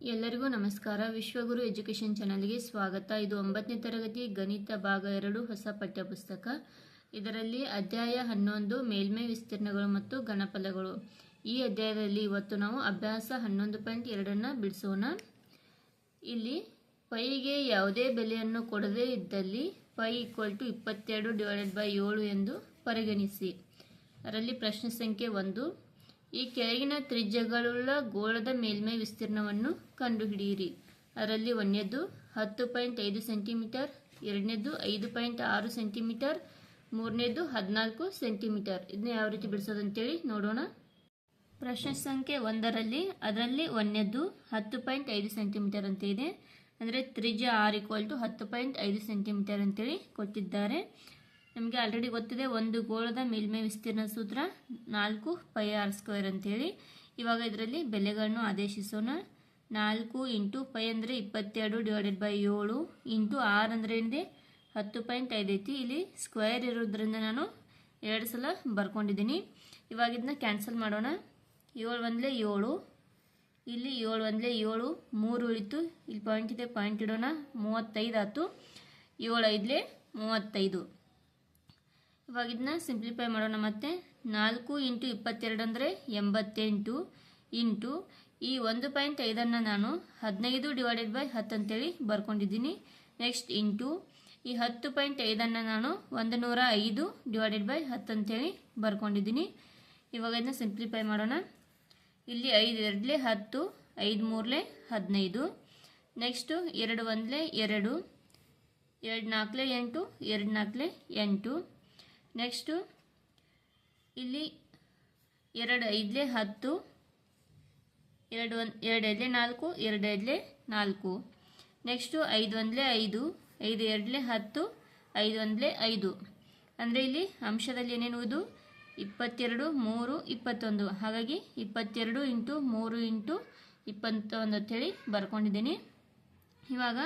ಎಲ್ಲರಿಗೂ ನಮಸ್ಕಾರ. ವಿಶ್ವಗುರು ಎಜುಕೇಷನ್ ಚಾನಲ್ಗೆ ಸ್ವಾಗತ. ಇದು ಒಂಬತ್ತನೇ ತರಗತಿ ಗಣಿತ ಭಾಗ ಎರಡು ಹೊಸ ಪಠ್ಯಪುಸ್ತಕ. ಇದರಲ್ಲಿ ಅಧ್ಯಾಯ ಹನ್ನೊಂದು, ಮೇಲ್ಮೈ ವಿಸ್ತೀರ್ಣಗಳು ಮತ್ತು ಘನಫಲಗಳು. ಈ ಅಧ್ಯಾಯದಲ್ಲಿ ಇವತ್ತು ನಾವು ಅಭ್ಯಾಸ ಹನ್ನೊಂದು ಪಾಯಿಂಟ್ ಎರಡನ್ನು ಬಿಡಿಸೋಣ. ಇಲ್ಲಿ ಪೈಗೆ ಯಾವುದೇ ಬೆಲೆಯನ್ನು ಕೊಡದೇ ಇದ್ದಲ್ಲಿ ಪೈ ಈಕ್ವಲ್ ಟು ಇಪ್ಪತ್ತೆರಡು ಡಿವೈಡೆಡ್ ಬೈ ಏಳು ಎಂದು ಪರಿಗಣಿಸಿ. ಅದರಲ್ಲಿ ಪ್ರಶ್ನೆ ಸಂಖ್ಯೆ ಒಂದು. ಈ ಕೆಳಗಿನ ತ್ರಿಜ್ಯಗಳುಳ್ಳ ಗೋಳದ ಮೇಲ್ಮೈ ವಿಸ್ತೀರ್ಣವನ್ನು ಕಂಡುಹಿಡಿಯಿರಿ. ಅದರಲ್ಲಿ ಒಂದನೇದು ಹತ್ತು ಪಾಯಿಂಟ್ ಐದು ಸೆಂಟಿಮೀಟರ್, ಎರಡನೇದು ಐದು ಪಾಯಿಂಟ್ ಆರು ಸೆಂಟಿಮೀಟರ್, ಮೂರನೇದು ಹದಿನಾಲ್ಕು ಸೆಂಟಿಮೀಟರ್. ಇದನ್ನ ಯಾವ ರೀತಿ ಬಿಡಿಸೋದಂತೇಳಿ ನೋಡೋಣ. ಪ್ರಶ್ನೆ ಸಂಖ್ಯೆ ಒಂದರಲ್ಲಿ, ಅದರಲ್ಲಿ ಒಂದನೇದು ಹತ್ತು ಪಾಯಿಂಟ್ ಐದು ಸೆಂಟಿಮೀಟರ್ ಅಂತ ಇದೆ. ಅಂದರೆ ತ್ರಿಜ್ಯ ಆರ್ ಈಕ್ವಲ್ ಟು ಹತ್ತು ಪಾಯಿಂಟ್ ಐದು ಸೆಂಟಿಮೀಟರ್ ಅಂತೇಳಿ ಕೊಟ್ಟಿದ್ದಾರೆ. ನಮಗೆ ಆಲ್ರೆಡಿ ಗೊತ್ತಿದೆ, ಒಂದು ಗೋಳದ ಮೇಲ್ಮೈ ವಿಸ್ತೀರ್ಣ ಸೂತ್ರ ನಾಲ್ಕು ಪೈ ಆರ್ ಸ್ಕ್ವೇರ್ ಅಂತೇಳಿ. ಇವಾಗ ಇದರಲ್ಲಿ ಬೆಲೆಗಳನ್ನು ಆದೇಶಿಸೋಣ. ನಾಲ್ಕು ಇಂಟು ಪೈ ಅಂದರೆ ಇಪ್ಪತ್ತೆರಡು ಡಿವೈಡೆಡ್ ಬೈ ಏಳು ಇಂಟು ಆರ್ ಅಂದರೆ ಏನಿದೆ? ಹತ್ತು ಪಾಯಿಂಟ್ ಐದು ಐತಿ. ಇಲ್ಲಿ ಸ್ಕ್ವೇರ್ ಇರೋದ್ರಿಂದ ನಾನು ಎರಡು ಸಲ ಬರ್ಕೊಂಡಿದ್ದೀನಿ. ಇವಾಗ ಇದನ್ನ ಕ್ಯಾನ್ಸಲ್ ಮಾಡೋಣ. ಏಳು ಒಂದಲೇ ಏಳು. ಇಲ್ಲಿ ಏಳು ಒಂದಲೇ ಏಳು. ಮೂರು ಉಳಿತು. ಇಲ್ಲಿ ಪಾಯಿಂಟ್ ಇದೆ ಪಾಯಿಂಟ್ ಇಡೋಣ. ಮೂವತ್ತೈದು ಆಯ್ತು. ಏಳು ಐದಲೇ ಮೂವತ್ತೈದು. ಇವಾಗ ಇದನ್ನ ಸಿಂಪ್ಲಿಫೈ ಮಾಡೋಣ ಮತ್ತೆ. ನಾಲ್ಕು ಇಂಟು ಇಪ್ಪತ್ತೆರಡು ಅಂದರೆ ಎಂಬತ್ತೆಂಟು ಇಂಟು ಈ ಒಂದು ಪಾಯಿಂಟ್ ಐದನ್ನು ನಾನು ಹದಿನೈದು ಡಿವೈಡೆಡ್ ಬೈ ಹತ್ತು ಅಂತೇಳಿ ಬರ್ಕೊಂಡಿದ್ದೀನಿ. ನೆಕ್ಸ್ಟ್ ಇಂಟು ಈ ಹತ್ತು ಪಾಯಿಂಟ್ ಐದನ್ನು ನಾನು ಒಂದು ನೂರ ಐದು ಡಿವೈಡೆಡ್ ಬೈ ಹತ್ತು ಅಂತೇಳಿ ಬರ್ಕೊಂಡಿದ್ದೀನಿ. ಇವಾಗ ಇದನ್ನ ಸಿಂಪ್ಲಿಫೈ ಮಾಡೋಣ. ಇಲ್ಲಿ ಐದು ಎರಡಲೇ ಹತ್ತು, ಐದು ಮೂರಲೇ ಹದಿನೈದು. ನೆಕ್ಸ್ಟು ಎರಡು ಒಂದಲೇ ಎರಡು ಎರಡು ನಾಲ್ಕಲೇ ಎಂಟು, ಎರಡು ನಾಲ್ಕಲೇ ಎಂಟು. ನೆಕ್ಸ್ಟು ಇಲ್ಲಿ ಎರಡು ಐದಲೆ ಹತ್ತು, ಎರಡು ಒಂದು, ಎರಡು ಐದಲೆ ನಾಲ್ಕು, ಎರಡು ಐದಲೆ ನಾಲ್ಕು. ನೆಕ್ಸ್ಟು ಐದು ಒಂದಲೆ ಐದು ಐದು ಎರಡಲೆ ಹತ್ತು, ಐದು ಒಂದಲೆ ಐದು. ಅಂದರೆ ಇಲ್ಲಿ ಅಂಶದಲ್ಲಿ ಏನೇನುವುದು ಇಪ್ಪತ್ತೆರಡು, ಮೂರು, ಇಪ್ಪತ್ತೊಂದು. ಹಾಗಾಗಿ ಇಪ್ಪತ್ತೆರಡು ಇಂಟು ಮೂರು ಇಂಟು ಇಪ್ಪತ್ತೊಂದು ಅಂಥೇಳಿ ಬರ್ಕೊಂಡಿದ್ದೀನಿ. ಇವಾಗ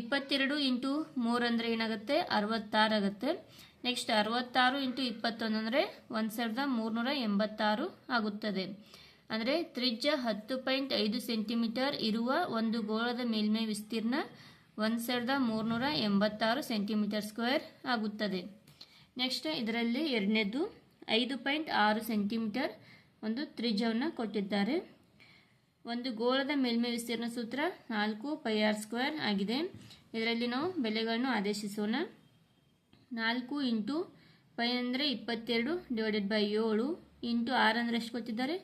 ಇಪ್ಪತ್ತೆರಡು ಇಂಟು ಮೂರು ಅಂದರೆ ಏನಾಗುತ್ತೆ? ಅರವತ್ತಾರು ಆಗುತ್ತೆ. ನೆಕ್ಸ್ಟ್ ಅರವತ್ತಾರು ಇಂಟು ಇಪ್ಪತ್ತೊಂದು ಅಂದರೆ ಒಂದು ಸಾವಿರದ ಮೂರುನೂರ ಎಂಬತ್ತಾರು ಆಗುತ್ತದೆ. ಅಂದರೆ ತ್ರಿಜ್ಯ ಹತ್ತು ಪಾಯಿಂಟ್ ಐದು ಸೆಂಟಿಮೀಟರ್ ಇರುವ ಒಂದು ಗೋಳದ ಮೇಲ್ಮೈ ವಿಸ್ತೀರ್ಣ ಒಂದು ಸಾವಿರದ ಮೂರುನೂರ ಎಂಬತ್ತಾರು ಸೆಂಟಿಮೀಟರ್ ಸ್ಕ್ವೇರ್ ಆಗುತ್ತದೆ. ನೆಕ್ಸ್ಟ್ ಇದರಲ್ಲಿ ಎರಡನೇದು ಐದು ಪಾಯಿಂಟ್ ಆರು ಸೆಂಟಿಮೀಟರ್ ಒಂದು ತ್ರಿಜ್ಯವನ್ನು ಕೊಟ್ಟಿದ್ದಾರೆ. ಒಂದು ಗೋಳದ ಮೇಲ್ಮೈ ವಿಸ್ತೀರ್ಣ ಸೂತ್ರ ನಾಲ್ಕು ಪೈ ಆರ್ ಸ್ಕ್ವೇರ್ ಆಗಿದೆ. ಇದರಲ್ಲಿ ನಾವು ಬೆಲೆಗಳನ್ನು ಆದೇಶಿಸೋಣ. ನಾಲ್ಕು ಇಂಟು ಪೈ ಅಂದರೆ ಇಪ್ಪತ್ತೆರಡು ಡಿವೈಡೆಡ್ ಬೈ ಏಳು ಇಂಟು ಆರ್ ಅಂದರೆ ಎಷ್ಟು ಕೊಟ್ಟಿದ್ದಾರೆ?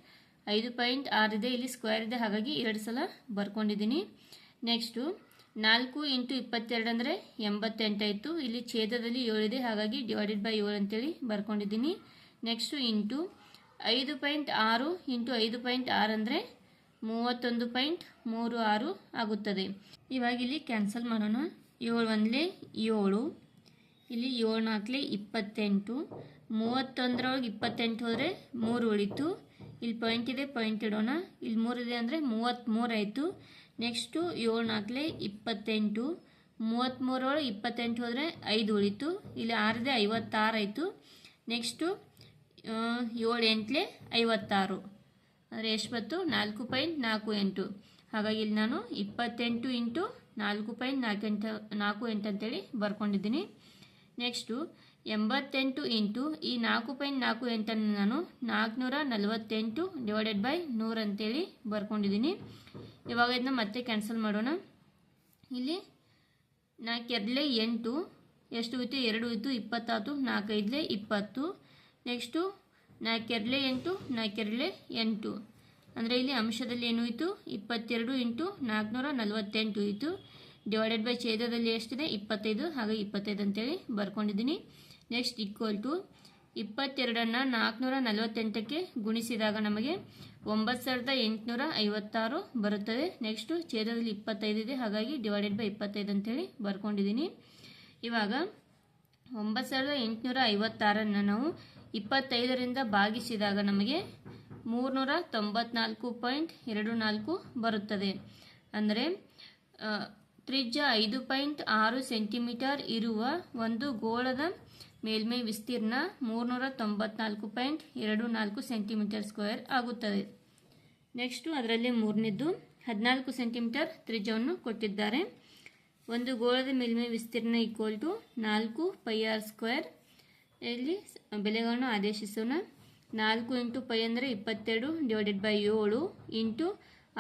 ಐದು ಪಾಯಿಂಟ್ ಆರು ಇದೆ. ಇಲ್ಲಿ ಸ್ಕ್ವೇರ್ ಇದೆ. ಹಾಗಾಗಿ ಎರಡು ಸಲ ಬರ್ಕೊಂಡಿದ್ದೀನಿ. ನೆಕ್ಸ್ಟು ನಾಲ್ಕು ಇಂಟು ಇಪ್ಪತ್ತೆರಡು ಅಂದರೆ ಎಂಬತ್ತೆಂಟಾಯಿತು ಇಲ್ಲಿ ಛೇದದಲ್ಲಿ ಏಳಿದೆ ಹಾಗಾಗಿ ಡಿವೈಡೆಡ್ ಬೈ ಏಳು ಅಂತೇಳಿ ಬರ್ಕೊಂಡಿದ್ದೀನಿ. ನೆಕ್ಸ್ಟು ಇಂಟು ಐದು ಪಾಯಿಂಟ್ ಆರು ಇಂಟು ಐದು ಪಾಯಿಂಟ್ ಆರು ಅಂದರೆ ಮೂವತ್ತೊಂದು ಪಾಯಿಂಟ್ ಮೂರು ಆರು ಆಗುತ್ತದೆ. ಇವಾಗ ಇಲ್ಲಿ ಕ್ಯಾನ್ಸಲ್ ಮಾಡೋಣ. ಏಳು ಒಂದಲೇ ಏಳು. ಇಲ್ಲಿ ಏಳು ನಾಲ್ಕಲೇ ಇಪ್ಪತ್ತೆಂಟು. ಮೂವತ್ತೊಂದರೊಳಗೆ ಇಪ್ಪತ್ತೆಂಟು ಹೋದರೆ ಮೂರು ಉಳಿತು. ಇಲ್ಲಿ ಪಾಯಿಂಟ್ ಇದೆ, ಪಾಯಿಂಟ್ ಇಡೋಣ. ಇಲ್ಲಿ ಮೂರಿದೆ ಅಂದರೆ ಮೂವತ್ತ್ಮೂರು ಆಯಿತು. ನೆಕ್ಸ್ಟು ಏಳು ನಾಲ್ಕಲೇ ಇಪ್ಪತ್ತೆಂಟು. ಮೂವತ್ತ್ಮೂರೊಳಗೆ ಇಪ್ಪತ್ತೆಂಟು ಹೋದರೆ ಐದು ಉಳಿತು. ಇಲ್ಲಿ ಆರಿದೆ ಐವತ್ತಾರು ಆಯಿತು. ನೆಕ್ಸ್ಟು ಏಳು ಎಂಟಲೆ ಐವತ್ತಾರು. ಅಂದರೆ ಎಷ್ಟು ಬಂತು ನಾಲ್ಕು ಪಾಯಿಂಟ್ ನಾಲ್ಕು ಎಂಟು. ಹಾಗಾಗಿ ಇಲ್ಲಿ ನಾನು ಇಪ್ಪತ್ತೆಂಟು ಇಂಟು ನಾಲ್ಕು ಪಾಯಿಂಟ್ ನಾಲ್ಕು ಎಂಟು ನಾಲ್ಕು ಎಂಟು ಅಂತೇಳಿ ಬರ್ಕೊಂಡಿದ್ದೀನಿ. ನೆಕ್ಸ್ಟು, ಎಂಬತ್ತೆಂಟು ಇಂಟು ಈ ನಾಲ್ಕು ಪಾಯಿಂಟ್ ನಾಲ್ಕು ಎಂಟನ್ನು ನಾನು ನಾಲ್ಕುನೂರ ನಲವತ್ತೆಂಟು ಡಿವೈಡೆಡ್ ಬೈ ನೂರು ಅಂತೇಳಿ ಬರ್ಕೊಂಡಿದ್ದೀನಿ. ಇವಾಗ ಇದನ್ನ ಮತ್ತೆ ಕ್ಯಾನ್ಸಲ್ ಮಾಡೋಣ. ಇಲ್ಲಿ ನಾಲ್ಕೆರಡಲೇ ಎಂಟು, ಎಷ್ಟು ಹೋಯ್ತು? ಎರಡು ಹೋಯ್ತು ಇಪ್ಪತ್ತಾಯ್ತು ನಾಲ್ಕೈದಲೆ ಇಪ್ಪತ್ತು. ನೆಕ್ಸ್ಟು ನಾಲ್ಕೆರಡಲೇ ಎಂಟು ನಾಲ್ಕೆರಲೆ ಎಂಟು. ಅಂದರೆ ಇಲ್ಲಿ ಅಂಶದಲ್ಲಿ ಏನು ಇತ್ತು ಇಪ್ಪತ್ತೆರಡು ಇಂಟು ನಾಲ್ಕುನೂರ ನಲವತ್ತೆಂಟು ಇತ್ತು ಡಿವೈಡೆಡ್ ಬೈ ಛೇದದಲ್ಲಿ ಎಷ್ಟಿದೆ? ಇಪ್ಪತ್ತೈದು ಹಾಗೆ ಇಪ್ಪತ್ತೈದು ಅಂತೇಳಿ ಬರ್ಕೊಂಡಿದ್ದೀನಿ. ನೆಕ್ಸ್ಟ್ ಈಕ್ವಲ್ ಟು ಇಪ್ಪತ್ತೆರಡನ್ನು ನಾಲ್ಕುನೂರ ನಲವತ್ತೆಂಟಕ್ಕೆ ಗುಣಿಸಿದಾಗ ನಮಗೆ ಒಂಬತ್ತು ಸಾವಿರದ ಎಂಟುನೂರ ಐವತ್ತಾರು ಬರುತ್ತದೆ. ನೆಕ್ಸ್ಟು ಛೇದದಲ್ಲಿ ಇಪ್ಪತ್ತೈದು ಇದೆ. ಹಾಗಾಗಿ ಡಿವೈಡೆಡ್ ಬೈ ಇಪ್ಪತ್ತೈದು ಅಂತೇಳಿ ಬರ್ಕೊಂಡಿದ್ದೀನಿ. ಇವಾಗ ಒಂಬತ್ತು ಸಾವಿರದ ಎಂಟುನೂರ ಐವತ್ತಾರನ್ನು ನಾವು ಇಪ್ಪತ್ತೈದರಿಂದ ಭಾಗಿಸಿದಾಗ ನಮಗೆ ಮೂರುನೂರ ತೊಂಬತ್ನಾಲ್ಕು ಪಾಯಿಂಟ್ ಎರಡು ನಾಲ್ಕು ಬರುತ್ತದೆ. ಅಂದರೆ ತ್ರಿಜ್ಯ ಐದು ಪಾಯಿಂಟ್ ಆರು ಸೆಂಟಿಮೀಟರ್ ಇರುವ ಒಂದು ಗೋಳದ ಮೇಲ್ಮೈ ವಿಸ್ತೀರ್ಣ ಮೂರುನೂರ ತೊಂಬತ್ನಾಲ್ಕು ಪಾಯಿಂಟ್ ಎರಡು ನಾಲ್ಕು ಸೆಂಟಿಮೀಟರ್ ಸ್ಕ್ವೇರ್ ಆಗುತ್ತದೆ. ನೆಕ್ಸ್ಟು ಅದರಲ್ಲಿ ಮೂರನೇದ್ದು ಹದಿನಾಲ್ಕು ಸೆಂಟಿಮೀಟರ್ ತ್ರಿಜ್ಯವನ್ನು ಕೊಟ್ಟಿದ್ದಾರೆ. ಒಂದು ಗೋಳದ ಮೇಲ್ಮೈ ವಿಸ್ತೀರ್ಣ ಈಕ್ವಲ್ ಟು ನಾಲ್ಕು ಪೈ ಆರ್ ಸ್ಕ್ವೇರ್ ಇಲ್ಲಿ ಬೆಲೆಗಳನ್ನು ಆದೇಶಿಸೋಣ. ನಾಲ್ಕು ಇಂಟು ಪೈ ಅಂದರೆ ಇಪ್ಪತ್ತೆರಡು ಡಿವೈಡೆಡ್ ಬೈ ಏಳು ಇಂಟು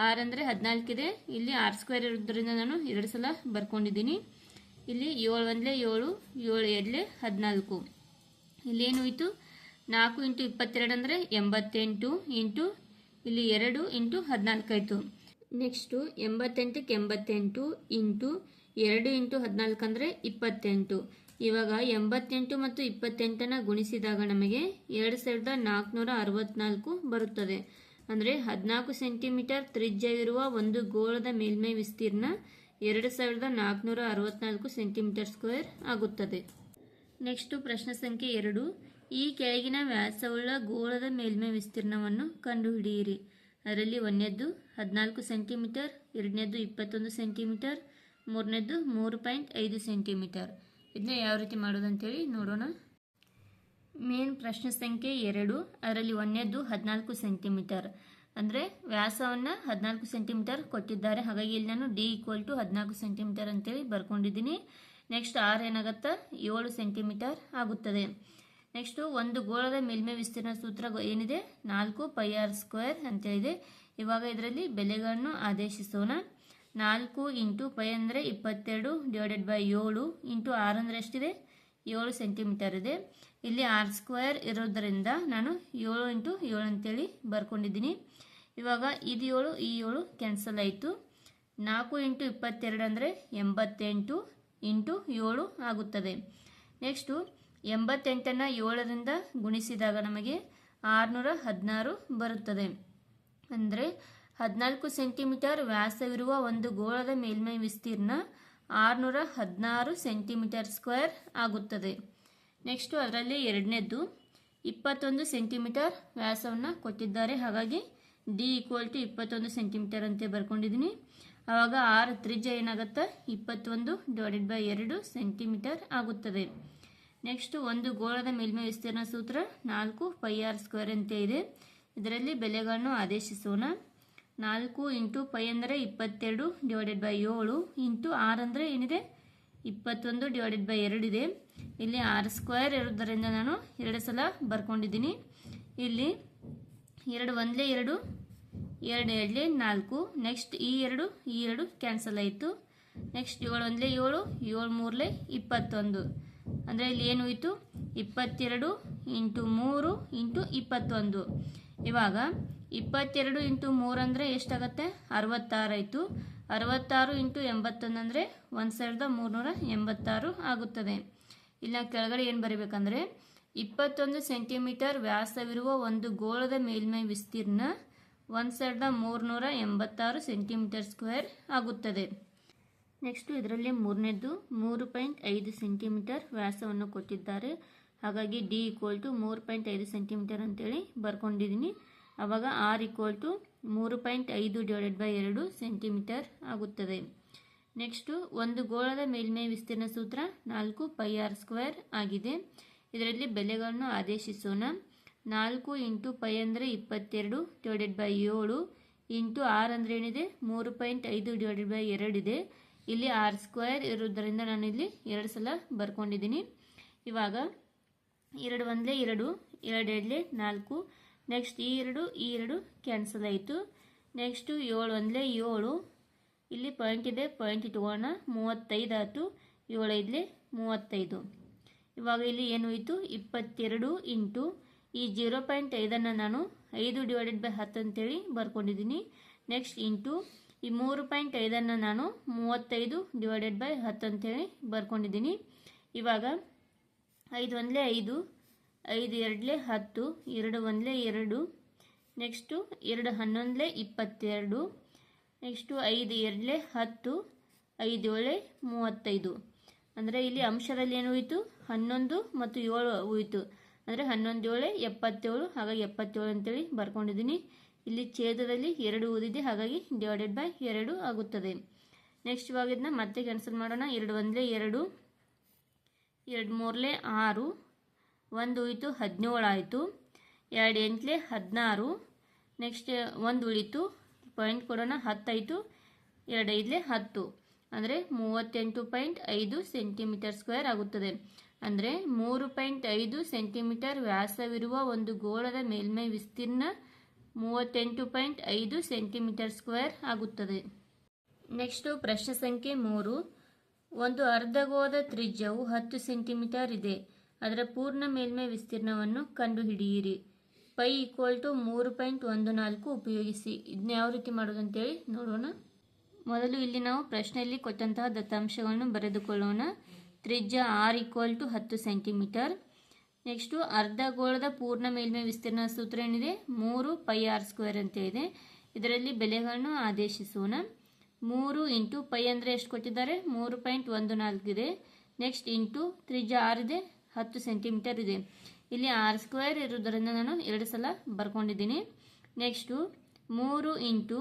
ಆರ್ ಅಂದರೆ ಹದಿನಾಲ್ಕಿದೆ. ಇಲ್ಲಿ ಆರ್ ಸ್ಕ್ವೇರ್ ಇರೋದ್ರಿಂದ ನಾನು ಎರಡು ಸಲ ಬರ್ಕೊಂಡಿದ್ದೀನಿ. ಇಲ್ಲಿ ಏಳು ಒಂದಲೇ ಏಳು ಏಳು ಎರಡಲೆ ಹದಿನಾಲ್ಕು. ಇಲ್ಲೇನು ಹೋಯಿತು? ನಾಲ್ಕು ಇಂಟು ಇಪ್ಪತ್ತೆರಡು ಅಂದರೆ ಎಂಬತ್ತೆಂಟು ಇಂಟು ಇಲ್ಲಿ ಎರಡು ಇಂಟು ಹದಿನಾಲ್ಕು ಆಯಿತು. ನೆಕ್ಸ್ಟು ಎಂಬತ್ತೆಂಟಕ್ಕೆ ಎಂಬತ್ತೆಂಟು ಇಂಟು ಎರಡು ಇಂಟು ಹದಿನಾಲ್ಕು ಅಂದರೆ ಇಪ್ಪತ್ತೆಂಟು. ಇವಾಗ ಎಂಬತ್ತೆಂಟು ಮತ್ತು ಇಪ್ಪತ್ತೆಂಟನ್ನು ಗುಣಿಸಿದಾಗ ನಮಗೆ ಎರಡು ಸಾವಿರದ ನಾಲ್ಕುನೂರ ಅರವತ್ನಾಲ್ಕು ಬರುತ್ತದೆ. ಅಂದರೆ ಹದಿನಾಲ್ಕು ಸೆಂಟಿಮೀಟರ್ ತ್ರಿಜ್ಯವಿರುವ ಒಂದು ಗೋಳದ ಮೇಲ್ಮೈ ವಿಸ್ತೀರ್ಣ ಎರಡು ಸಾವಿರದ ನಾಲ್ಕುನೂರ ಅರವತ್ನಾಲ್ಕು ಸೆಂಟಿಮೀಟರ್ ಸ್ಕ್ವೇರ್ ಆಗುತ್ತದೆ. ನೆಕ್ಸ್ಟು ಪ್ರಶ್ನೆ ಸಂಖ್ಯೆ ಎರಡು. ಈ ಕೆಳಗಿನ ವ್ಯಾಸವುಳ್ಳ ಗೋಳದ ಮೇಲ್ಮೈ ವಿಸ್ತೀರ್ಣವನ್ನು ಕಂಡುಹಿಡಿಯಿರಿ. ಅದರಲ್ಲಿ ಒಂದನೇದ್ದು ಹದಿನಾಲ್ಕು ಸೆಂಟಿಮೀಟರ್, ಎರಡನೇದ್ದು ಇಪ್ಪತ್ತೊಂದು ಸೆಂಟಿಮೀಟರ್, ಮೂರನೇದ್ದು ಮೂರು ಪಾಯಿಂಟ್ ಐದು ಸೆಂಟಿಮೀಟರ್. ಇದನ್ನ ಯಾವ ರೀತಿ ಮಾಡೋದಂತೇಳಿ ನೋಡೋಣ. ಮೇನ್ ಪ್ರಶ್ನೆ ಸಂಖ್ಯೆ ಎರಡು, ಅದರಲ್ಲಿ ಒಂದನೇದ್ದು ಹದಿನಾಲ್ಕು ಸೆಂಟಿಮೀಟರ್. ಅಂದರೆ ವ್ಯಾಸವನ್ನು ಹದಿನಾಲ್ಕು ಸೆಂಟಿಮೀಟರ್ ಕೊಟ್ಟಿದ್ದಾರೆ. ಹಾಗಾಗಿ ಇಲ್ಲಿ ನಾನು ಡಿ ಈಕ್ವಲ್ ಟು ಹದಿನಾಲ್ಕು ಸೆಂಟಿಮೀಟರ್ ಅಂತೇಳಿ ಬರ್ಕೊಂಡಿದ್ದೀನಿ. ನೆಕ್ಸ್ಟ್ ಆರ್ ಏನಾಗುತ್ತೆ? ಏಳು ಸೆಂಟಿಮೀಟರ್ ಆಗುತ್ತದೆ. ನೆಕ್ಸ್ಟು ಒಂದು ಗೋಳದ ಮೇಲ್ಮೈ ವಿಸ್ತೀರ್ಣ ಸೂತ್ರ ಏನಿದೆ? ನಾಲ್ಕು ಪೈ ಆರ್ ಸ್ಕ್ವೇರ್ ಅಂತೇಳಿದೆ ಇವಾಗ ಇದರಲ್ಲಿ ಬೆಲೆಗಳನ್ನು ಆದೇಶಿಸೋಣ. ನಾಲ್ಕು ಇಂಟು ಪೈ ಅಂದರೆ ಇಪ್ಪತ್ತೆರಡು ಡಿವೈಡೆಡ್ ಬೈ ಏಳು ಇಂಟು ಆರು ಅಂದರೆ ಎಷ್ಟಿದೆ? ಏಳು ಸೆಂಟಿಮೀಟರ್ ಇದೆ. ಇಲ್ಲಿ ಆರ್ ಸ್ಕ್ವೇರ್ ಇರೋದರಿಂದ ನಾನು ಏಳು ಇಂಟು ಏಳು ಅಂತೇಳಿ ಬರ್ಕೊಂಡಿದ್ದೀನಿ. ಇವಾಗ ಇದು ಏಳು, ಈ ಏಳು ಕ್ಯಾನ್ಸಲ್ ಆಯಿತು. ನಾಲ್ಕು ಇಂಟು ಇಪ್ಪತ್ತೆರಡು ಅಂದರೆ ಎಂಬತ್ತೆಂಟು ಇಂಟು ಏಳು ಆಗುತ್ತದೆ. ನೆಕ್ಸ್ಟು, ಎಂಬತ್ತೆಂಟನ್ನು ಏಳರಿಂದ ಗುಣಿಸಿದಾಗ ನಮಗೆ ಆರುನೂರ ಹದಿನಾರು ಬರುತ್ತದೆ. ಅಂದರೆ ಹದಿನಾಲ್ಕು ಸೆಂಟಿಮೀಟರ್ ವ್ಯಾಸವಿರುವ ಒಂದು ಗೋಳದ ಮೇಲ್ಮೈ ವಿಸ್ತೀರ್ಣ ಆರುನೂರ ಹದಿನಾರು ಸೆಂಟಿಮೀಟರ್ ಸ್ಕ್ವೇರ್ ಆಗುತ್ತದೆ. ನೆಕ್ಸ್ಟು ಅದರಲ್ಲಿ ಎರಡನೇದ್ದು, ಇಪ್ಪತ್ತೊಂದು ಸೆಂಟಿಮೀಟರ್ ವ್ಯಾಸವನ್ನು ಕೊಟ್ಟಿದ್ದಾರೆ. ಹಾಗಾಗಿ ಡಿ ಈಕ್ವಲ್ ಟು ಇಪ್ಪತ್ತೊಂದು ಸೆಂಟಿಮೀಟರ್ ಅಂತ ಬರ್ಕೊಂಡಿದ್ದೀನಿ. ಆವಾಗ ಆರ್ ತ್ರಿಜ್ಯ ಏನಾಗುತ್ತೆ? ಇಪ್ಪತ್ತೊಂದು ಡಿವೈಡೆಡ್ ಬೈ ಎರಡು ಸೆಂಟಿಮೀಟರ್ ಆಗುತ್ತದೆ. ನೆಕ್ಸ್ಟು ಒಂದು ಗೋಳದ ಮೇಲ್ಮೈ ವಿಸ್ತೀರ್ಣ ಸೂತ್ರ ನಾಲ್ಕು ಪೈ ಆರ್ ಸ್ಕ್ವೇರ್ ಅಂತ ಇದೆ. ಇದರಲ್ಲಿ ಬೆಲೆಗಳನ್ನು ಆದೇಶಿಸೋಣ. ನಾಲ್ಕು ಇಂಟು ಪೈ ಅಂದರೆ ಇಪ್ಪತ್ತೆರಡು ಡಿವೈಡೆಡ್ ಬೈ ಏಳು ಇಂಟು ಆರ್ ಅಂದರೆ ಏನಿದೆ? ಇಪ್ಪತ್ತೊಂದು ಡಿವೈಡೆಡ್ ಬೈ ಎರಡಿದೆ ಇಲ್ಲಿ ಆರು ಸ್ಕ್ವೇರ್ ಇರೋದರಿಂದ ನಾನು ಎರಡು ಸಲ ಬರ್ಕೊಂಡಿದ್ದೀನಿ. ಇಲ್ಲಿ ಎರಡು ಒಂದಲೇ ಎರಡು ಎರಡು ಎರಡಲೇ ನಾಲ್ಕು, ನೆಕ್ಸ್ಟ್ ಈ ಎರಡು ಈ ಎರಡು ಕ್ಯಾನ್ಸಲ್ ಆಯಿತು. ನೆಕ್ಸ್ಟ್ ಏಳು ಒಂದಲೇ ಏಳು ಏಳು ಮೂರಲೇ ಇಪ್ಪತ್ತೊಂದು. ಅಂದರೆ ಇಲ್ಲಿ ಏನು ಹೋಯಿತು? ಇಪ್ಪತ್ತೆರಡು ಇಂಟು ಮೂರು ಇಂಟು ಇಪ್ಪತ್ತೊಂದು. ಇವಾಗ ಇಪ್ಪತ್ತೆರಡು ಇಂಟು ಮೂರು ಅಂದರೆ ಎಷ್ಟಾಗತ್ತೆ? ಅರವತ್ತಾರು ಆಯಿತು. ಅರವತ್ತಾರು ಇಂಟು ಎಂಬತ್ತೊಂದು ಅಂದರೆ ಒಂದು ಸಾವಿರದ ಮೂರುನೂರ ಎಂಬತ್ತಾರು ಆಗುತ್ತದೆ. ಇಲ್ಲಿ ನಾವು ಕೆಳಗಡೆ ಏನು ಬರೀಬೇಕಂದ್ರೆ, ಇಪ್ಪತ್ತೊಂದು ಸೆಂಟಿಮೀಟರ್ ವ್ಯಾಸವಿರುವ ಒಂದು ಗೋಳದ ಮೇಲ್ಮೈ ವಿಸ್ತೀರ್ಣ ಒಂದು ಸಾವಿರದ ಮೂರುನೂರ ಎಂಬತ್ತಾರು ಸೆಂಟಿಮೀಟರ್ ಸ್ಕ್ವೇರ್ ಆಗುತ್ತದೆ. ನೆಕ್ಸ್ಟು ಇದರಲ್ಲಿ ಮೂರನೇದು ಮೂರು ಪಾಯಿಂಟ್ ಐದು ಸೆಂಟಿಮೀಟರ್ ವ್ಯಾಸವನ್ನು ಕೊಟ್ಟಿದ್ದಾರೆ. ಹಾಗಾಗಿ ಡಿ ಈಕ್ವಲ್ ಟು ಮೂರು ಪಾಯಿಂಟ್ ಐದು ಸೆಂಟಿಮೀಟರ್ ಅಂತೇಳಿ ಬರ್ಕೊಂಡಿದ್ದೀನಿ. ಆವಾಗ ಆರ್ ಈಕ್ವಲ್ ಟು ಮೂರು ಪಾಯಿಂಟ್ ಐದು ಡಿವೈಡೆಡ್ ಬೈ ಎರಡು ಸೆಂಟಿಮೀಟರ್ ಆಗುತ್ತದೆ. ನೆಕ್ಸ್ಟು ಒಂದು ಗೋಳದ ಮೇಲ್ಮೈ ವಿಸ್ತೀರ್ಣ ಸೂತ್ರ ನಾಲ್ಕು ಪೈ ಆರ್ ಸ್ಕ್ವೇರ್ ಆಗಿದೆ. ಇದರಲ್ಲಿ ಬೆಲೆಗಳನ್ನು ಆದೇಶಿಸೋಣ. ನಾಲ್ಕು ಇಂಟು ಪೈ ಅಂದರೆ ಇಪ್ಪತ್ತೆರಡು ಡಿವೈಡೆಡ್ ಬೈ ಏಳು, ಇಂಟು ಆರ್ ಅಂದರೆ ಏನಿದೆ ಮೂರು ಪಾಯಿಂಟ್ ಐದು ಡಿವೈಡೆಡ್ ಬೈ ಎರಡಿದೆ ಇಲ್ಲಿ ಆರ್ ಸ್ಕ್ವೇರ್ ಇರೋದರಿಂದ ನಾನು ಇಲ್ಲಿ ಎರಡು ಸಲ ಬರ್ಕೊಂಡಿದ್ದೀನಿ. ಇವಾಗ ಎರಡು ಒಂದಲೇ ಎರಡು ಎರಡೆರಡಲೇ ನಾಲ್ಕು ನೆಕ್ಸ್ಟ್ ಈ ಎರಡು ಈ ಎರಡು ಕ್ಯಾನ್ಸಲ್ ಆಯಿತು. ನೆಕ್ಸ್ಟು ಏಳು ಒಂದಲೇ ಏಳು. ಇಲ್ಲಿ ಪಾಯಿಂಟ್ ಇದೆ ಪಾಯಿಂಟ್ ಇಟ್ಕೊಳ್ಳೋಣ ಮೂವತ್ತೈದು ಆಯಿತು. ಏಳು ಐದಲೇ ಮೂವತ್ತೈದು. ಇವಾಗ ಇಲ್ಲಿ ಏನು ಹೋಯಿತು? ಇಪ್ಪತ್ತೆರಡು ಇಂಟು ಈ ಜೀರೋ ಪಾಯಿಂಟ್ ಐದನ್ನು ನಾನು ಐದು ಡಿವೈಡೆಡ್ ಬೈ ಹತ್ತು ಅಂತೇಳಿ ಬರ್ಕೊಂಡಿದ್ದೀನಿ. ನೆಕ್ಸ್ಟ್ ಇಂಟು ಈ ಮೂರು ಪಾಯಿಂಟ್ ಐದನ್ನು ನಾನು ಮೂವತ್ತೈದು ಡಿವೈಡೆಡ್ ಬೈ ಹತ್ತು ಅಂತೇಳಿ ಬರ್ಕೊಂಡಿದ್ದೀನಿ. ಇವಾಗ ಐದು ಒಂದಲೇ ಐದು. ಐದು ಎರಡಲೇ ಹತ್ತು, ಎರಡು ಒಂದಲೇ ಎರಡು, ನೆಕ್ಸ್ಟು ಎರಡು ಹನ್ನೊಂದಲೇ ಇಪ್ಪತ್ತೆರಡು, ನೆಕ್ಸ್ಟು ಐದು ಎರಡಲೇ ಹತ್ತು, ಐದು ಏಳೆ ಮೂವತ್ತೈದು. ಅಂದರೆ ಇಲ್ಲಿ ಅಂಶದಲ್ಲಿ ಏನು ಹೋಯಿತು? ಹನ್ನೊಂದು ಮತ್ತು ಏಳು ಹೋಯಿತು. ಅಂದರೆ ಹನ್ನೊಂದು ಏಳೆ ಎಪ್ಪತ್ತೇಳು, ಹಾಗಾಗಿ ಎಪ್ಪತ್ತೇಳು ಅಂತೇಳಿ ಬರ್ಕೊಂಡಿದ್ದೀನಿ. ಇಲ್ಲಿ ಛೇದದಲ್ಲಿ ಎರಡು ಓದಿದೆ ಹಾಗಾಗಿ ಡಿವೈಡೆಡ್ ಬೈ ಎರಡು ಆಗುತ್ತದೆ. ನೆಕ್ಸ್ಟ್ ಇವಾಗ ಇದನ್ನ ಮತ್ತೆ ಕ್ಯಾನ್ಸಲ್ ಮಾಡೋಣ. ಎರಡು ಒಂದಲೇ ಎರಡು ಎರಡು ಮೂರಲೇ ಆರು ಒಂದು ಉಳಿತು ಹದಿನೇಳಾಯಿತು ಎರಡು ಎಂಟ್ಲೆ ಹದಿನಾರು. ನೆಕ್ಸ್ಟ್ ಒಂದು ಉಳಿತು. ಪಾಯಿಂಟ್ ಕೊಡೋಣ ಹತ್ತಾಯಿತು ಎರಡು ಹತ್ತು. ಅಂದರೆ ಮೂವತ್ತೆಂಟು ಪಾಯಿಂಟ್ ಐದು ಸೆಂಟಿಮೀಟರ್ ಸ್ಕ್ವೇರ್ ಆಗುತ್ತದೆ. ಅಂದರೆ ಮೂರು ಪಾಯಿಂಟ್ ಐದು ಸೆಂಟಿಮೀಟರ್ ವ್ಯಾಸವಿರುವ ಒಂದು ಗೋಳದ ಮೇಲ್ಮೈ ವಿಸ್ತೀರ್ಣ ಮೂವತ್ತೆಂಟು ಪಾಯಿಂಟ್ ಐದು ಸೆಂಟಿಮೀಟರ್ ಸ್ಕ್ವೇರ್ ಆಗುತ್ತದೆ. ನೆಕ್ಸ್ಟು ಪ್ರಶ್ನೆ ಸಂಖ್ಯೆ ಮೂರು. ಒಂದು ಅರ್ಧಗೋಳದ ತ್ರಿಜ್ಯವು ಹತ್ತು ಸೆಂಟಿಮೀಟರ್ ಇದೆ. ಅದರ ಪೂರ್ಣ ಮೇಲ್ಮೈ ವಿಸ್ತೀರ್ಣವನ್ನು ಕಂಡುಹಿಡಿಯಿರಿ. ಪೈ ಈಕ್ವಲ್ ಟು ಮೂರು ಪಾಯಿಂಟ್ ಒಂದು ನಾಲ್ಕು ಉಪಯೋಗಿಸಿ. ಇದನ್ನ ಯಾವ ರೀತಿ ಮಾಡೋದಂತೇಳಿ ನೋಡೋಣ. ಮೊದಲು ಇಲ್ಲಿ ನಾವು ಪ್ರಶ್ನೆಯಲ್ಲಿ ಕೊಟ್ಟಂತಹ ದತ್ತಾಂಶಗಳನ್ನು ಬರೆದುಕೊಳ್ಳೋಣ. ತ್ರಿಜ್ಯ ಆರ್ ಈಕ್ವಲ್ ಟು ಹತ್ತು ಸೆಂಟಿಮೀಟರ್. ನೆಕ್ಸ್ಟು ಅರ್ಧ ಗೋಳದ ಪೂರ್ಣ ಮೇಲ್ಮೈ ವಿಸ್ತೀರ್ಣ ಸೂತ್ರ ಏನಿದೆ? ಮೂರು ಪೈ ಆರ್ ಸ್ಕ್ವೇರ್ ಅಂತ ಇದೆ ಇದರಲ್ಲಿ ಬೆಲೆಗಳನ್ನು ಆದೇಶಿಸೋಣ. ಮೂರು ಇಂಟು ಪೈ ಅಂದರೆ ಎಷ್ಟು ಕೊಟ್ಟಿದ್ದಾರೆ? ಮೂರು ಪಾಯಿಂಟ್ ಒಂದು ನಾಲ್ಕು ಇದೆ. ನೆಕ್ಸ್ಟ್ ಇಂಟು ತ್ರಿಜ್ಯ ಆರ್ ಇದೆ. ಹತ್ತು ಸೆಂಟಿಮೀಟರ್ ಇದೆ. ಇಲ್ಲಿ ಆರ್ ಸ್ಕ್ವೇರ್ ಇರೋದರಿಂದ ನಾನು ಎರಡು ಸಲ ಬರ್ಕೊಂಡಿದ್ದೀನಿ. ನೆಕ್ಸ್ಟು ಮೂರು ಇಂಟು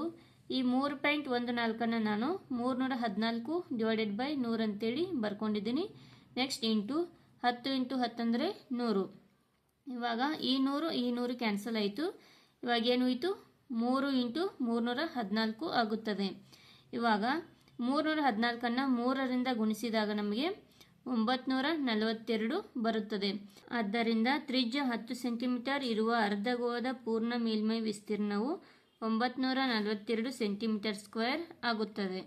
ಈ ಮೂರು ಪಾಯಿಂಟ್ ಒಂದು ನಾಲ್ಕನ್ನು ನಾನು ಮೂರುನೂರ ಹದಿನಾಲ್ಕು ಡಿವೈಡೆಡ್ ಬೈ ನೂರು ಅಂತೇಳಿ ಬರ್ಕೊಂಡಿದ್ದೀನಿ. ನೆಕ್ಸ್ಟ್ ಇಂಟು ಹತ್ತು ಇಂಟು ಹತ್ತಂದರೆ ನೂರು. ಇವಾಗ ಈ ನೂರು ಈ ನೂರು ಕ್ಯಾನ್ಸಲ್ ಆಯಿತು. ಇವಾಗ ಏನು ಹೋಯಿತು? ಮೂರು ಇಂಟು ಮೂರುನೂರ ಹದಿನಾಲ್ಕು ಆಗುತ್ತದೆ. ಇವಾಗ ಮೂರುನೂರ ಹದಿನಾಲ್ಕನ್ನು ಮೂರರಿಂದ ಗುಣಿಸಿದಾಗ ನಮಗೆ ಒಂಬತ್ನೂರ ನಲವತ್ತೆರಡು ಬರುತ್ತದೆ. ಆದ್ದರಿಂದ ತ್ರಿಜ್ಯ ಹತ್ತು ಸೆಂಟಿಮೀಟರ್ ಇರುವ ಅರ್ಧಗೋಳದ ಪೂರ್ಣ ಮೇಲ್ಮೈ ವಿಸ್ತೀರ್ಣವು ಒಂಬತ್ನೂರ ನಲವತ್ತೆರಡು ಸೆಂಟಿಮೀಟರ್ ಸ್ಕ್ವೇರ್ ಆಗುತ್ತದೆ.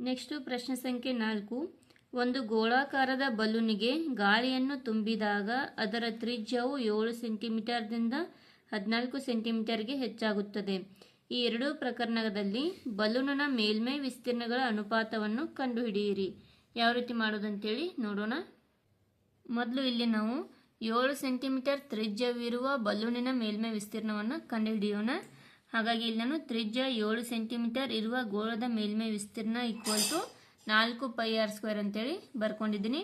ನೆಕ್ಸ್ಟು ಪ್ರಶ್ನೆ ಸಂಖ್ಯೆ ನಾಲ್ಕು. ಒಂದು ಗೋಳಾಕಾರದ ಬಲೂನಿಗೆ ಗಾಳಿಯನ್ನು ತುಂಬಿದಾಗ ಅದರ ತ್ರಿಜ್ಯವು ಏಳು ಸೆಂಟಿಮೀಟರ್ದಿಂದ ಹದಿನಾಲ್ಕು ಸೆಂಟಿಮೀಟರ್ಗೆ ಹೆಚ್ಚಾಗುತ್ತದೆ. ಈ ಎರಡೂ ಪ್ರಕರಣದಲ್ಲಿ ಬಲೂನನ ಮೇಲ್ಮೈ ವಿಸ್ತೀರ್ಣಗಳ ಅನುಪಾತವನ್ನು ಕಂಡುಹಿಡಿಯಿರಿ. ಯಾವ ರೀತಿ ಮಾಡೋದಂತೇಳಿ ನೋಡೋಣ. ಮೊದಲು ಇಲ್ಲಿ ನಾವು ಏಳು ಸೆಂಟಿಮೀಟರ್ ತ್ರಿಜ್ಯವಿರುವ ಬಲೂನಿನ ಮೇಲ್ಮೈ ವಿಸ್ತೀರ್ಣವನ್ನು ಕಂಡುಹಿಡಿಯೋಣ. ಹಾಗಾಗಿ ಇಲ್ಲಿ ನಾನು ತ್ರಿಜ್ಯ ಏಳು ಸೆಂಟಿಮೀಟರ್ ಇರುವ ಗೋಳದ ಮೇಲ್ಮೈ ವಿಸ್ತೀರ್ಣ ಈಕ್ವಲ್ ಟು ನಾಲ್ಕು ಪೈ ಆರ್ ಸ್ಕ್ವೇರ್ ಅಂತೇಳಿ ಬರ್ಕೊಂಡಿದ್ದೀನಿ.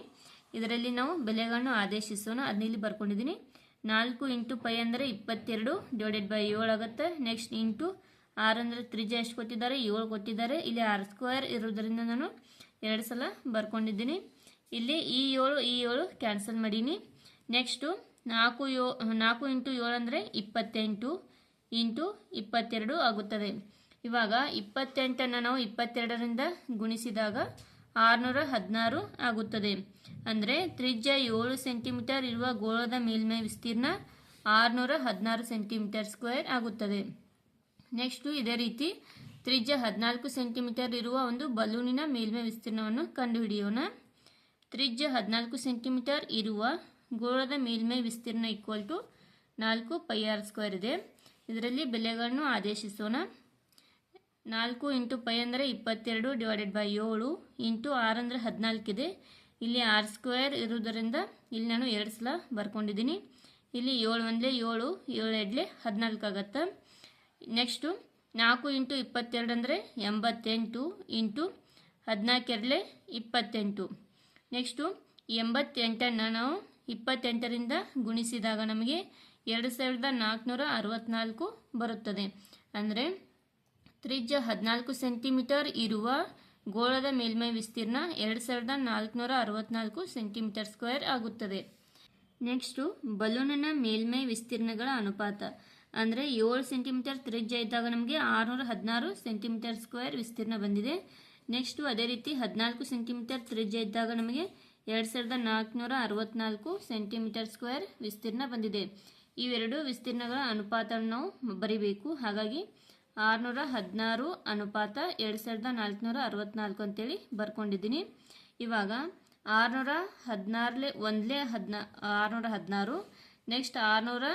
ಇದರಲ್ಲಿ ನಾವು ಬೆಲೆಗಳನ್ನು ಆದೇಶಿಸೋಣ. ಅದನ್ನ ಇಲ್ಲಿ ಬರ್ಕೊಂಡಿದ್ದೀನಿ. ನಾಲ್ಕು ಇಂಟು ಪೈ ಅಂದರೆ ಇಪ್ಪತ್ತೆರಡು ಡಿವೈಡೆಡ್ ಬೈ ಏಳು ಆಗುತ್ತೆ. ನೆಕ್ಸ್ಟ್ ಇಂಟು ಆರ್ ಅಂದರೆ ತ್ರಿಜ್ಯ ಎಷ್ಟು ಕೊಟ್ಟಿದ್ದಾರೆ? ಏಳು ಕೊಟ್ಟಿದ್ದಾರೆ. ಇಲ್ಲಿ ಆರ್ ಸ್ಕ್ವೇರ್ ಇರೋದರಿಂದ ನಾನು ಎರಡು ಸಲ ಬರ್ಕೊಂಡಿದ್ದೀನಿ. ಇಲ್ಲಿ ಈ ಏಳು ಈ ಏಳು ಕ್ಯಾನ್ಸಲ್ ಮಾಡೀನಿ. ನೆಕ್ಸ್ಟು ನಾಲ್ಕು ಯೋ, ನಾಲ್ಕು ಇಂಟು ಏಳು ಅಂದರೆ ಇಪ್ಪತ್ತೆಂಟು ಇಂಟು ಇಪ್ಪತ್ತೆರಡು ಆಗುತ್ತದೆ. ಇವಾಗ ಇಪ್ಪತ್ತೆಂಟನ್ನು ನಾವು ಇಪ್ಪತ್ತೆರಡರಿಂದ ಗುಣಿಸಿದಾಗ ಆರುನೂರ ಹದಿನಾರು ಆಗುತ್ತದೆ. ಅಂದರೆ ತ್ರಿಜ್ಯ ಏಳು ಸೆಂಟಿಮೀಟರ್ ಇರುವ ಗೋಳದ ಮೇಲ್ಮೈ ವಿಸ್ತೀರ್ಣ ಆರುನೂರ ಹದಿನಾರು ಸೆಂಟಿಮೀಟರ್ ಸ್ಕ್ವೇರ್ ಆಗುತ್ತದೆ. ನೆಕ್ಸ್ಟು ಇದೇ ರೀತಿ ತ್ರಿಜ್ಯ ಹದಿನಾಲ್ಕು ಸೆಂಟಿಮೀಟರ್ ಇರುವ ಒಂದು ಬಲೂನಿನ ಮೇಲ್ಮೈ ವಿಸ್ತೀರ್ಣವನ್ನು ಕಂಡುಹಿಡಿಯೋಣ. ತ್ರಿಜ್ಯ ಹದಿನಾಲ್ಕು ಸೆಂಟಿಮೀಟರ್ ಇರುವ ಗೋಳದ ಮೇಲ್ಮೈ ವಿಸ್ತೀರ್ಣ ಈಕ್ವಲ್ ಟು ನಾಲ್ಕು ಪೈ ಆರ್ ಸ್ಕ್ವೇರ್ ಇದೆ. ಇದರಲ್ಲಿ ಬೆಲೆಗಳನ್ನು ಆದೇಶಿಸೋಣ. ನಾಲ್ಕು ಇಂಟು ಪೈ ಅಂದರೆ ಇಪ್ಪತ್ತೆರಡು ಡಿವೈಡೆಡ್ ಬೈ ಏಳು ಇಂಟು ಆರು ಅಂದರೆ ಹದಿನಾಲ್ಕಿದೆ ಇಲ್ಲಿ ಆರ್ ಸ್ಕ್ವೇರ್ ಇರುವುದರಿಂದ ಇಲ್ಲಿ ನಾನು ಎರಡು ಸಲ ಬರ್ಕೊಂಡಿದ್ದೀನಿ. ಇಲ್ಲಿ ಏಳು ಒಂದಲೇ ಏಳು ಏಳು ಎರಡಲೇ ಹದಿನಾಲ್ಕು ಆಗತ್ತೆ? ನೆಕ್ಸ್ಟು ನಾಲ್ಕು ಇಂಟು ಇಪ್ಪತ್ತೆರಡು ಅಂದರೆ ಎಂಬತ್ತೆಂಟು ಇಂಟು ಹದಿನಾಲ್ಕೆರಲೆ ಇಪ್ಪತ್ತೆಂಟು. ನೆಕ್ಸ್ಟು ಎಂಬತ್ತೆಂಟನ್ನು ನಾವು ಇಪ್ಪತ್ತೆಂಟರಿಂದ ಗುಣಿಸಿದಾಗ ನಮಗೆ ಎರಡು ಸಾವಿರದ ನಾಲ್ಕುನೂರ ಅರವತ್ತ್ನಾಲ್ಕು ಬರುತ್ತದೆ. ಅಂದರೆ ತ್ರಿಜ್ಯ ಹದಿನಾಲ್ಕು ಸೆಂಟಿಮೀಟರ್ ಇರುವ ಗೋಳದ ಮೇಲ್ಮೈ ವಿಸ್ತೀರ್ಣ ಎರಡು ಸಾವಿರದ ನಾಲ್ಕುನೂರ ಅರವತ್ತ್ನಾಲ್ಕು ಸೆಂಟಿಮೀಟರ್ ಸ್ಕ್ವೇರ್ ಆಗುತ್ತದೆ. ನೆಕ್ಸ್ಟು ಬಲೂನನ ಮೇಲ್ಮೈ ವಿಸ್ತೀರ್ಣಗಳ ಅನುಪಾತ. ಅಂದರೆ ಏಳು ಸೆಂಟಿಮೀಟರ್ ತ್ರಿಜ್ಯ ಇದ್ದಾಗ ನಮಗೆ ಆರುನೂರ ಹದಿನಾರು ಸೆಂಟಿಮೀಟರ್ ಸ್ಕ್ವೇರ್ ವಿಸ್ತೀರ್ಣ ಬಂದಿದೆ. ನೆಕ್ಸ್ಟು ಅದೇ ರೀತಿ ಹದಿನಾಲ್ಕು ಸೆಂಟಿಮೀಟರ್ ತ್ರಿಜ್ಯ ಇದ್ದಾಗ ನಮಗೆ ಎರಡು ಸಾವಿರದ ನಾಲ್ಕುನೂರ ಅರವತ್ತ್ನಾಲ್ಕು ಸೆಂಟಿಮೀಟರ್ ಸ್ಕ್ವೇರ್ ವಿಸ್ತೀರ್ಣ ಬಂದಿದೆ. ಇವೆರಡು ವಿಸ್ತೀರ್ಣಗಳ ಅನುಪಾತವನ್ನು ನಾವು ಬರಿಬೇಕು. ಹಾಗಾಗಿ ಆರುನೂರ ಹದಿನಾರು ಅನುಪಾತ ಎರಡು ಸಾವಿರದ ನಾಲ್ಕುನೂರ ಅರವತ್ತ್ನಾಲ್ಕು ಅಂತೇಳಿ ಬರ್ಕೊಂಡಿದ್ದೀನಿ. ಇವಾಗ ಆರುನೂರ ಹದಿನಾರಲೆ ಒಂದಲೇ ಹದಿನಾ, ಆರುನೂರ ಹದಿನಾರು. ನೆಕ್ಸ್ಟ್ ಆರುನೂರ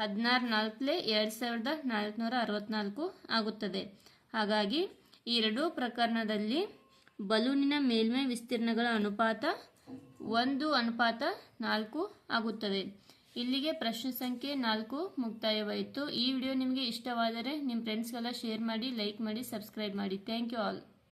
ಹದಿನಾರು ನಾಲ್ಕಲೇ ಎರಡು ಸಾವಿರದ ನಾಲ್ಕುನೂರ ಅರವತ್ತ್ನಾಲ್ಕು ಆಗುತ್ತದೆ. ಹಾಗಾಗಿ ಈ ಎರಡೂ ಪ್ರಕರಣದಲ್ಲಿ ಬಲೂನಿನ ಮೇಲ್ಮೈ ವಿಸ್ತೀರ್ಣಗಳ ಅನುಪಾತ ಒಂದು, ಅನುಪಾತ ನಾಲ್ಕು ಆಗುತ್ತದೆ. ಇಲ್ಲಿಗೆ ಪ್ರಶ್ನೆ ಸಂಖ್ಯೆ ನಾಲ್ಕು ಮುಕ್ತಾಯವಾಯಿತು. ಈ ವಿಡಿಯೋ ನಿಮಗೆ ಇಷ್ಟವಾದರೆ ನಿಮ್ಮ ಫ್ರೆಂಡ್ಸ್ಗೆಲ್ಲ ಶೇರ್ ಮಾಡಿ ಲೈಕ್ ಮಾಡಿ ಸಬ್ಸ್ಕ್ರೈಬ್ ಮಾಡಿ. Thank you all